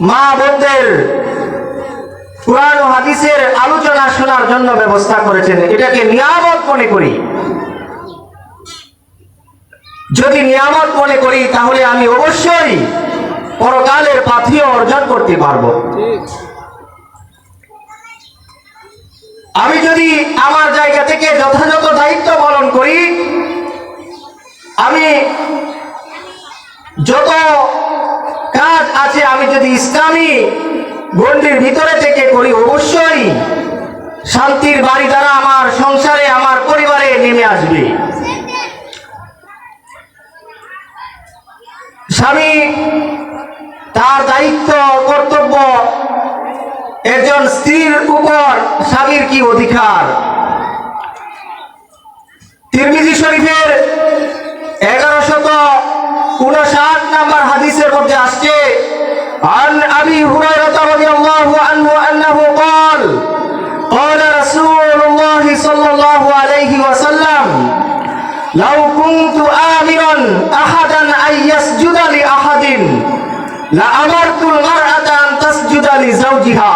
মা বোনদের কোরআন হাদিসের আলোচনা শোনার জন্য ব্যবস্থা করেছেন। এটাকে নিয়ামত মনে করি। যদি নিয়ামত মনে করি, তাহলে আমি অবশ্যই পরকালের পাথিও অর্জন করতে পারব। আমি যদি আমার জায়গা থেকে যথাযথ দায়িত্ব পালন করি, আমি যত কাজ আছে, আমি যদি ইসলামী গণ্ডির ভিতরে থেকে করি, অবশ্যই শান্তির বাড়ি দ্বারা আমার সংসারে, আমার পরিবারে নেমে আসবে। স্বামী তার দায়িত্ব, কর্তব্য, একজন স্ত্রীর উপর স্বামীর কি অধিকার? তিরমিজি শরীফের এগারোশত উনষাট নাম্বার হাদিসের মধ্যে আসছে عن أبي هريرة رضي الله عنه أنه قال قال رسول الله صلى الله عليه وسلم لو كنت آمرا أحدا أن يسجد لأحد لأمرت المرأة أن تسجد لزوجها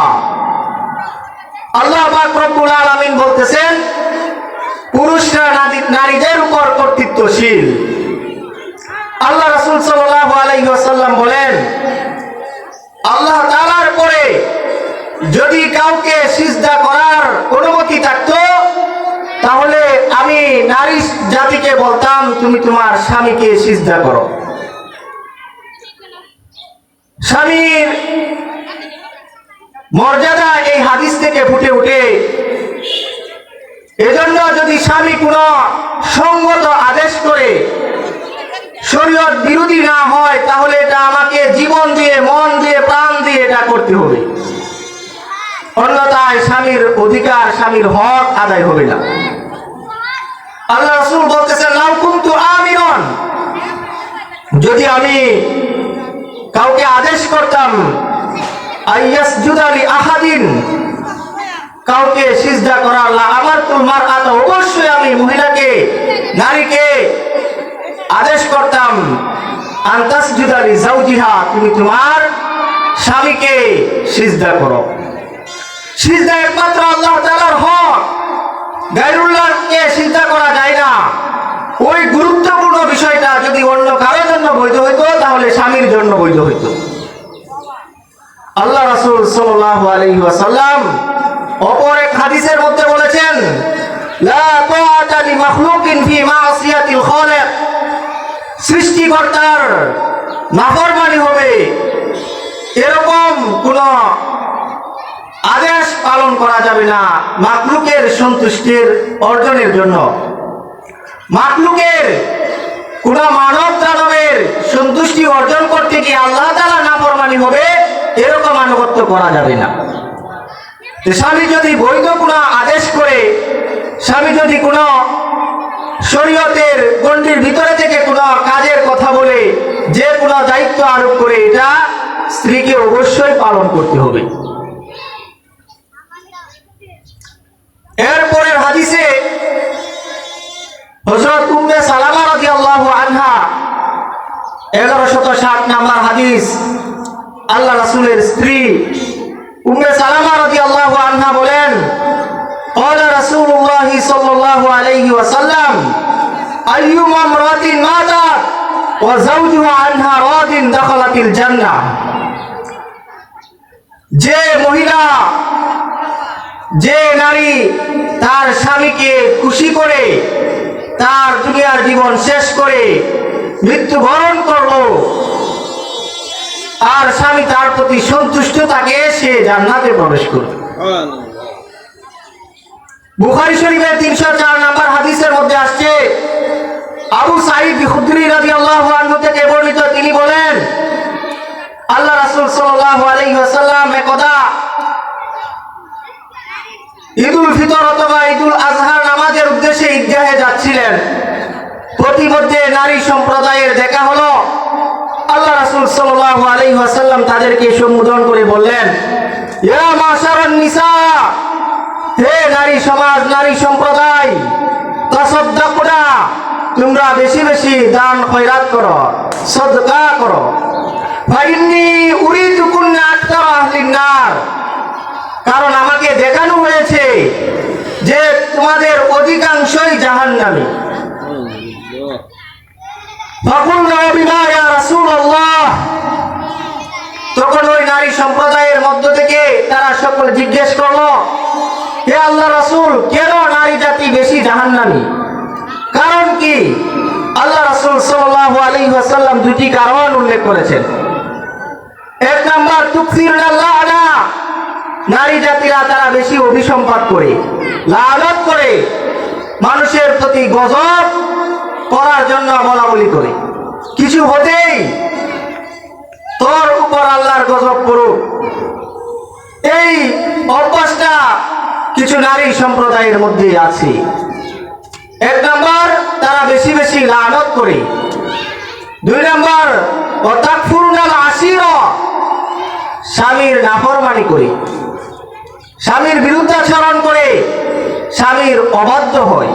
আল্লাহ পাক রব্বুল আলামিন বলতেছেন পুরুষরা নারী- নারীদের উপর কর্তৃত্বশীল আল্লাহ রাসূল ওয়াসাল্লাম বলেন, আল্লাহ তাআলার পরে যদি কাউকে সিজদা করার অনুমতি থাকতো, তাহলে আমি নারী জাতিকে বলতাম, তুমি তোমার স্বামীকে সিজদা করো। স্বামীর মর্যাদা এই হাদিস থেকে ফুটে উঠে, এজন্য যদি স্বামী কোন সঙ্গত আদেশ করে শরীয়ত বিরোধী না হয়, তাহলে এটা আমাকে জীবন দিয়ে, মন দিয়ে, প্রাণ দিয়ে এটা করতে হবে। অন্যথায় স্বামীর অধিকার, স্বামীর হক আদায় হবে না। আল্লাহ রসুল বলতেছেন, লাউ কুন্তু আমিরন। যদি আমি কাউকে আদেশ করতাম আইয়াসজুদালি আহাদিন। কাউকে সিজদা করার আমার তোমার আতা অবশ্যই আমি মহিলাকে, নারীকে আদেশ করতাম তুমি তোমার স্বামীকে সিজদা করো। সিজদা একমাত্র আল্লাহ হক। করা যায় না। ওই গুরুত্বপূর্ণ বিষয়টা যদি অন্য কারোর জন্য বৈধ হইতো, তাহলে স্বামীর জন্য বৈধ হইতো। আল্লাহ রাসূল সাল্লাল্লাহু অপর এক হাদিসের মধ্যে বলেছেন সৃষ্টিকর্তার নাফরমানি হবে। এরকম কোন আদেশ পালন করা যাবে না মাকলুকের সন্তুষ্টির অর্জনের জন্য। মাকলুকের কোন মানব দানবের সন্তুষ্টি অর্জন করতে গিয়ে আল্লাহ তালা নাফরমানি হবে, এরকম আনুগত্য করা যাবে না। স্বামী যদি বৈধ কোনো আদেশ করে, স্বামী যদি কোনো শরীয়তের গণ্ডির ভিতরে থেকে কোনো কাজের কথা বলে যে কোনো দায়িত্ব আরোপ করে এটা স্ত্রীকে অবশ্যই পালন করতে হবে এরপরের হাদিসে হজরত উম্মে সালামা রাদিয়াল্লাহু আনহা এগারো শত ষাট নাম্বার হাদিস আল্লাহ রাসূলের স্ত্রী উম্মে সালামা রাদিয়াল্লাহু আনহা বলেন قال رسول الله صلى الله عليه وسلم أيما امرأة ماتت যে মহিলা যে নারী তার স্বামীকে খুশি করে তার দুনিয়ার জীবন শেষ করে মৃত্যুবরণ করল আর স্বামী তার প্রতি সন্তুষ্ট তাকে সে জান্নাতে প্রবেশ করবে বুখারি শরীফের তিনশো চার নাম্বার হাদিসের মধ্যে আসছে আবু সাইদ খুদ্রি রাদিয়াল্লাহু আনহু থেকে বর্ণিত, তিনি বলেন, আল্লাহ রাসূল ওয়াসাল্লাম একদা ঈদুল ফিতর অথবা ঈদুল আজহার নামাজের উদ্দেশ্যে ঈদগাহে যাচ্ছিলেন। প্রতিমধ্যে নারী সম্প্রদায়ের দেখা হলো। আল্লাহ রাসূল সাল্লাল্লাহু আলাইহি ওয়াসাল্লাম তাদেরকে সম্বোধন করে বললেন নিসা, হে নারী সমাজ, নারী সম্প্রদায় তোমরা বেশি বেশি দান খৈরাত করো, সদকা করো। ফাইন্নি উড়ি আকতার কারণ আমাকে দেখানো হয়েছে যে তোমাদের অধিকাংশই জাহান্নামী। তখন ওই নারী সম্প্রদায়ের মধ্য থেকে তারা সকল জিজ্ঞেস করল, হে আল্লাহ রাসুল, কেন নারী জাতি বেশি জাহান্নামী? কারণ কি? আল্লাহ রাসূল সাল্লাল্লাহু আলাইহি ওয়াসাল্লাম দুটি কারণ উল্লেখ করেছেন। এক নাম্বার তুকসির নারী জাতিরা তারা বেশি অভিসম্পাদ করে লালত করে, মানুষের প্রতি গজব করার জন্য বলা বলি করে। কিছু হতেই তোর উপর আল্লাহর গজব করুক। এই অভ্যাসটা কিছু নারী সম্প্রদায়ের মধ্যে আছে। এক নাম্বার, তারা বেশি বেশি লানত করে। দুই নাম্বার অতাকফুরুনাল আশির স্বামীর নাফরমানি করে। স্বামীর বিরুদ্ধাচরণ করে, স্বামীর অবাধ্য হয়।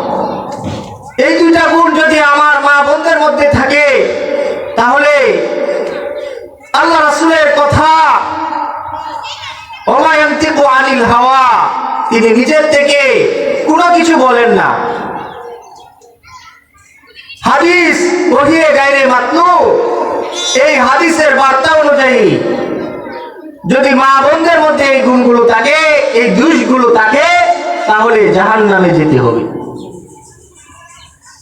এই দুইটা গুণ যদি আমার মা বোনদের মধ্যে থাকে, তাহলে আল্লাহ রাসূলের কথা অমায়ন্তিকু আনিল হাওয়া তিনি নিজের থেকে কোনো কিছু বলেন না হাদিস ওহিয়ে গাইরে মাতলু। এই হাদিসের বার্তা অনুযায়ী, যদি মা বোনদের মধ্যে এই গুণগুলো থাকে, এই দুষগুলো থাকে, তাহলে জাহান নামে যেতে হবে।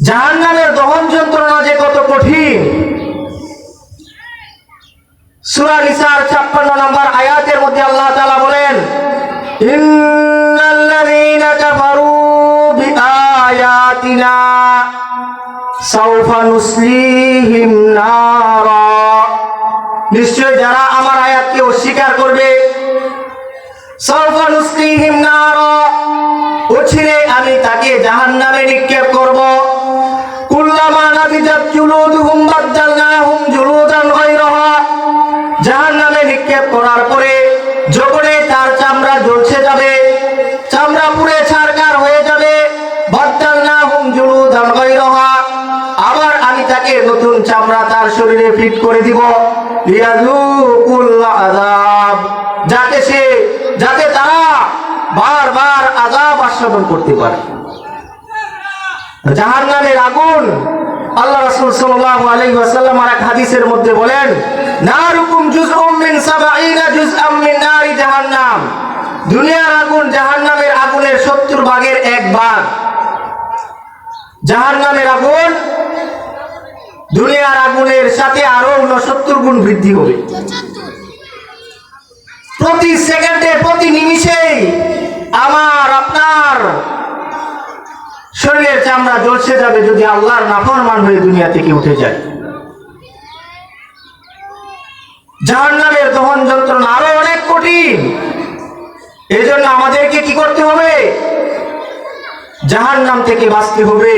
জাহান নামের দহন যন্ত্রণা যে কত কঠিন। সুরা নিসার ছাপ্পান্ন নম্বর আয়াতের মধ্যে আল্লাহ তালা বলেন নিশ্চয় যারা আমার আয়াতকে অস্বীকার করবে। সাউফা নুসলিহিম নারা। অচিরে আমি তাকে জাহান্নামে নিক্ষেপ করব। কুল্লামা নাবিজাত জুলুদুহুম বাদদালনাহুম জুলুদান চামড়া তার শরীরে ফিট করে দিব? আযাব। যাতে সে, যাতে তারা বারবার আযাব আস্বাদন করতে পারে। জাহান্নামের আগুন, আল্লাহ রাসূল সাল্লাল্লাহু আলাইহি ওয়াসাল্লাম আর এক হাদিসের মধ্যে বলেন, নারুকুম জুজউম নারি দুনিয়ার আগুন জাহান্নামের আগুনের 70 ভাগের এক ভাগ। জাহান্নামের আগুন দুনিয়ার আগুনের সাথে আরও 69 গুণ বৃদ্ধি হবে। প্রতি সেকেন্ডে, প্রতি নিমিষেই আমার, আপনার শরীরের চামড়া জ্বলছে যাবে যদি আল্লাহর নাফরমান হয়ে দুনিয়া থেকে উঠে যায়। জাহান্নামের দহন যন্ত্রণা আরও অনেক কঠিন। এই জন্য আমাদেরকে কি করতে হবে? জাহান্নাম থেকে বাঁচতে হবে।